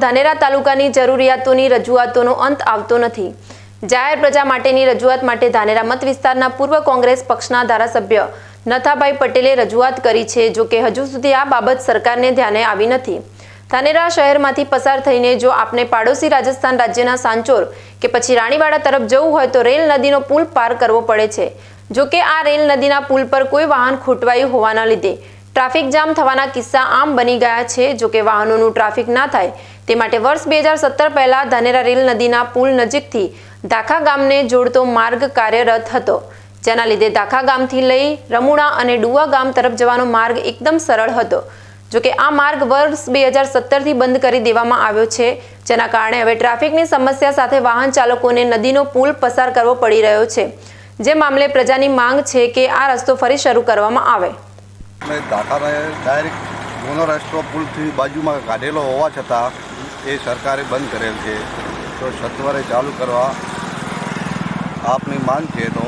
ધાનેરા તાલુકાની જરૂરિયાતોની રજૂઆતોનો અંત આવતો નથી. જાહેર પ્રજા માટેની રજૂઆત માટે ધાનેરા મત વિસ્તારના પૂર્વ કોંગ્રેસ પક્ષના ધારાસભ્ય નથાભાઈ પટેલે રજૂઆત કરી છે, જો કે હજુ સુધી આ બાબત સરકારને ધ્યાને આવી નથી. ધાનેરા શહેરમાંથી પસાર થઈને જો આપને પાડોશી રાજસ્થાન રાજ્યના સાંચોર કે પછી રાણીવાડા તરફ જવું હોય તો રેલ નદીનો પુલ પાર કરવો પડે છે. જો કે આ રેલ નદીના પુલ પર કોઈ વાહન ખૂટવાયું હોવાના લીધે ટ્રાફિક જામ થવાના કિસ્સા આમ બની ગયા છે. જો કે વાહનોનું ટ્રાફિક ના થાય, તે માટે વર્ષ બે હજાર સત્તર પહેલા ધાનેરા રેલ નદીના પુલ નજીકથી ધાખા ગામને જોડતો માર્ગ કાર્યરત હતો. જેના લીધે ધાખા ગામથી લઈ રમુણા અને ડુવા ગામ તરફ જવાનો માર્ગ એકદમ સરળ હતો. જો કે આ માર્ગ વર્ષ બે હજાર સત્તરથી બંધ કરી દેવામાં આવ્યો છે. જેના કારણે હવે ટ્રાફિકની સમસ્યા સાથે વાહન ચાલકોને નદીનો પુલ પસાર કરવો પડી રહ્યો છે. જે મામલે પ્રજાની માંગ છે કે આ રસ્તો ફરી શરૂ કરવામાં આવે. અમે દાખલા ડાયરેક્ટ મોનો રસ્તો પુલથી બાજુમાં કાઢેલો હોવા છતાં એ સરકારે બંધ કરેલ છે. તો સત્વરે ચાલુ કરવા આપની માંગ છે તો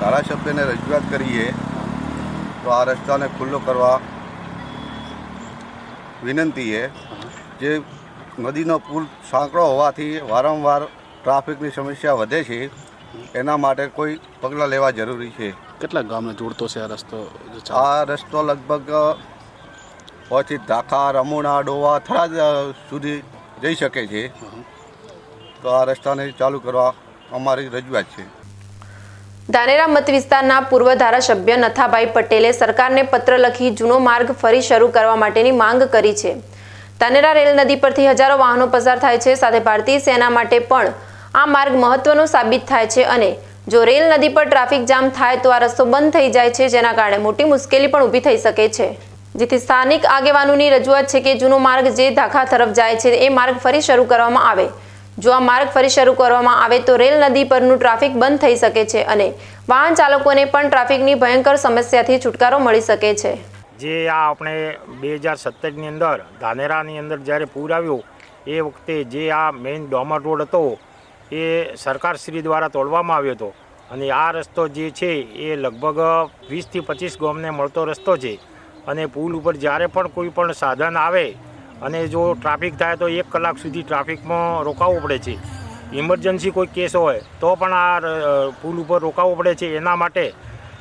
ધારાસભ્યને રજૂઆત કરીએ તો આ રસ્તાને ખુલ્લો કરવા વિનંતી છે જે નદીનો પુલ સાંકડો હોવાથી વારંવાર ટ્રાફિકની સમસ્યા વધે છે. એના માટે કોઈ પગલાં લેવા જરૂરી છે. કેટલા ગામને જોડતો છે આ રસ્તો આ રસ્તો લગભગ પછી ધાખા રમુણા ડોવા થરાદ સુધી જઈ શકે છે. તો આ રસ્તાને ચાલુ કરવા અમારી રજૂઆત છે. ધાનેરા મત વિસ્તારના પૂર્વ ધારાસભ્ય નથાભાઈ પટેલે સરકારને પત્ર લખી જૂનો માર્ગ ફરી શરૂ કરવા માટેની માંગ કરી છે. ધાનેરા રેલ નદી પરથી હજારો વાહનો પસાર થાય છે. સાથે ભારતીય સેના માટે પણ આ માર્ગ મહત્વનો સાબિત થાય છે અને જો રેલ નદી પર ટ્રાફિક જામ થાય તો આ રસ્તો બંધ થઈ જાય છે, જેના કારણે મોટી મુશ્કેલી પણ ઊભી થઈ શકે છે. જેથી સ્થાનિક આગેવાનોની રજૂઆત છે કે જૂનો માર્ગ જે ધાખા તરફ જાય છે, એ માર્ગ ફરી શરૂ કરવામાં આવે. જો આ માર્ગ ફરી શરૂ કરવામાં આવે તો રેલ નદી પરનું ટ્રાફિક બંધ થઈ શકે છે અને વાહન ચાલકોને પણ ટ્રાફિકની ભયંકર સમસ્યાથી છુટકારો મળી શકે છે. જે આ આપણે બે હજાર સત્તરની અંદર ધાનેરાની અંદર જ્યારે પૂર આવ્યું, એ વખતે જે આ મેઇન ડોમર રોડ હતો એ સરકારશ્રી દ્વારા તોડવામાં આવ્યો હતો. અને આ રસ્તો જે છે, એ લગભગ વીસથી પચીસ ગામને મળતો રસ્તો છે. અને પુલ ઉપર જ્યારે પણ કોઈ પણ સાધન આવે અને જો ટ્રાફિક થાય તો એક કલાક સુધી ટ્રાફિકમાં રોકાવવું પડે છે. ઇમરજન્સી કોઈ કેસ હોય તો પણ આ પુલ ઉપર રોકાવવું પડે છે. એના માટે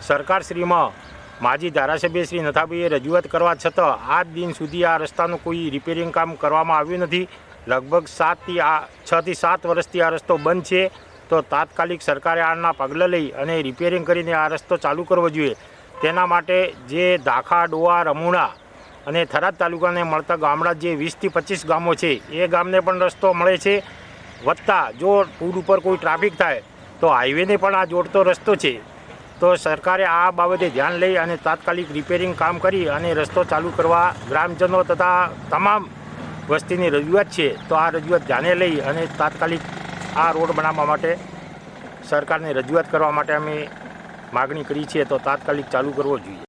સરકારશ્રીમાં માજી ધારાસભ્ય શ્રી નથાભાઈએ રજૂઆત કરવા છતાં આજ દિન સુધી આ રસ્તાનું કોઈ રિપેરિંગ કામ કરવામાં આવ્યું નથી. લગભગ સાતથી આ છથી સાત વર્ષથી આ રસ્તો બંધ છે. તો તાત્કાલિક સરકારે આના પગલાં લઈ અને રિપેરિંગ કરીને આ રસ્તો ચાલુ કરવો જોઈએ. તેના માટે જે ધાખા ડોવા રમુણા અને થરાદ તાલુકાને મળતા ગામડા જે વીસથી પચીસ ગામો છે, એ ગામને પણ રસ્તો મળે છે. વત્તા જો પુલ ઉપર કોઈ ટ્રાફિક થાય, તો હાઈવેને પણ આ જોડતો રસ્તો છે. તો સરકારે આ બાબતે ધ્યાન લઈ અને તાત્કાલિક રિપેરિંગ કામ કરી અને રસ્તો ચાલુ કરવા ગ્રામજનો તથા તમામ વસ્તીની રજૂઆત છે, તો આ રજૂઆત ધ્યાને લઈ અને તાત્કાલિક આ રોડ બનાવવા માટે સરકારને રજૂઆત કરવા માટે અમે માગણી કરી છે, તો તાત્કાલિક ચાલુ કરવો જોઈએ.